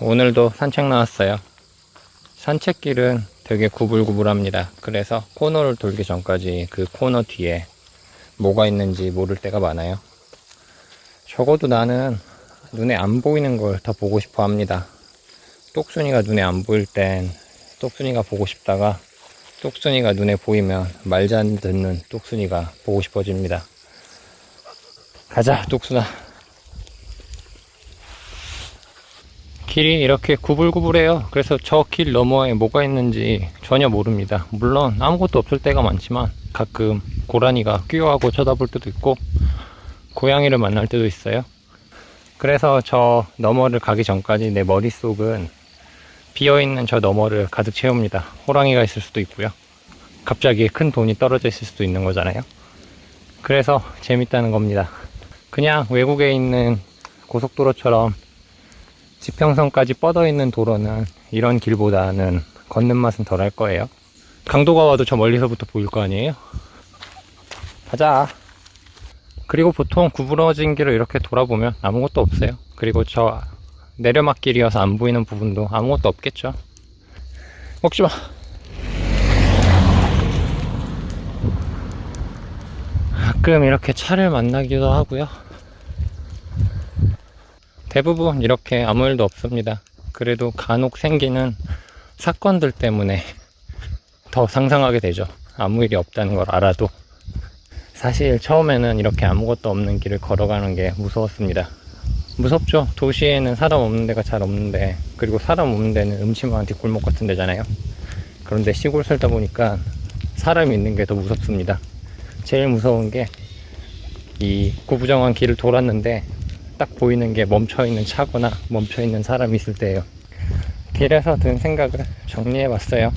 오늘도 산책 나왔어요. 산책길은 되게 구불구불합니다. 그래서 코너를 돌기 전까지 그 코너 뒤에 뭐가 있는지 모를 때가 많아요. 적어도 나는 눈에 안 보이는 걸 더 보고 싶어 합니다. 똑순이가 눈에 안 보일 땐 똑순이가 보고 싶다가 똑순이가 눈에 보이면 말 잘 듣는 똑순이가 보고 싶어집니다. 가자, 똑순아. 길이 이렇게 구불구불해요. 그래서 저 길 너머에 뭐가 있는지 전혀 모릅니다. 물론 아무것도 없을 때가 많지만 가끔 고라니가 끼어하고 쳐다볼 때도 있고 고양이를 만날 때도 있어요. 그래서 저 너머를 가기 전까지 내 머릿속은 비어있는 저 너머를 가득 채웁니다. 호랑이가 있을 수도 있고요. 갑자기 큰 돈이 떨어져 있을 수도 있는 거잖아요. 그래서 재밌다는 겁니다. 그냥 외국에 있는 고속도로처럼 지평선까지 뻗어 있는 도로는 이런 길보다는 걷는 맛은 덜할 거예요. 강도가 와도 저 멀리서부터 보일 거 아니에요? 가자. 그리고 보통 구부러진 길을 이렇게 돌아보면 아무것도 없어요. 그리고 저 내려막길이어서 안 보이는 부분도 아무것도 없겠죠. 먹지 마. 가끔 이렇게 차를 만나기도 하고요. 대부분 이렇게 아무 일도 없습니다. 그래도 간혹 생기는 사건들 때문에 더 상상하게 되죠. 아무 일이 없다는 걸 알아도. 사실 처음에는 이렇게 아무것도 없는 길을 걸어가는 게 무서웠습니다. 무섭죠. 도시에는 사람 없는 데가 잘 없는데, 그리고 사람 없는 데는 음침한 뒷골목 같은 데잖아요. 그런데 시골 살다 보니까 사람이 있는 게 더 무섭습니다. 제일 무서운 게 이 구부정한 길을 돌았는데 딱 보이는 게 멈춰 있는 차거나 멈춰 있는 사람이 있을 때예요. 길에서 든 생각을 정리해 봤어요.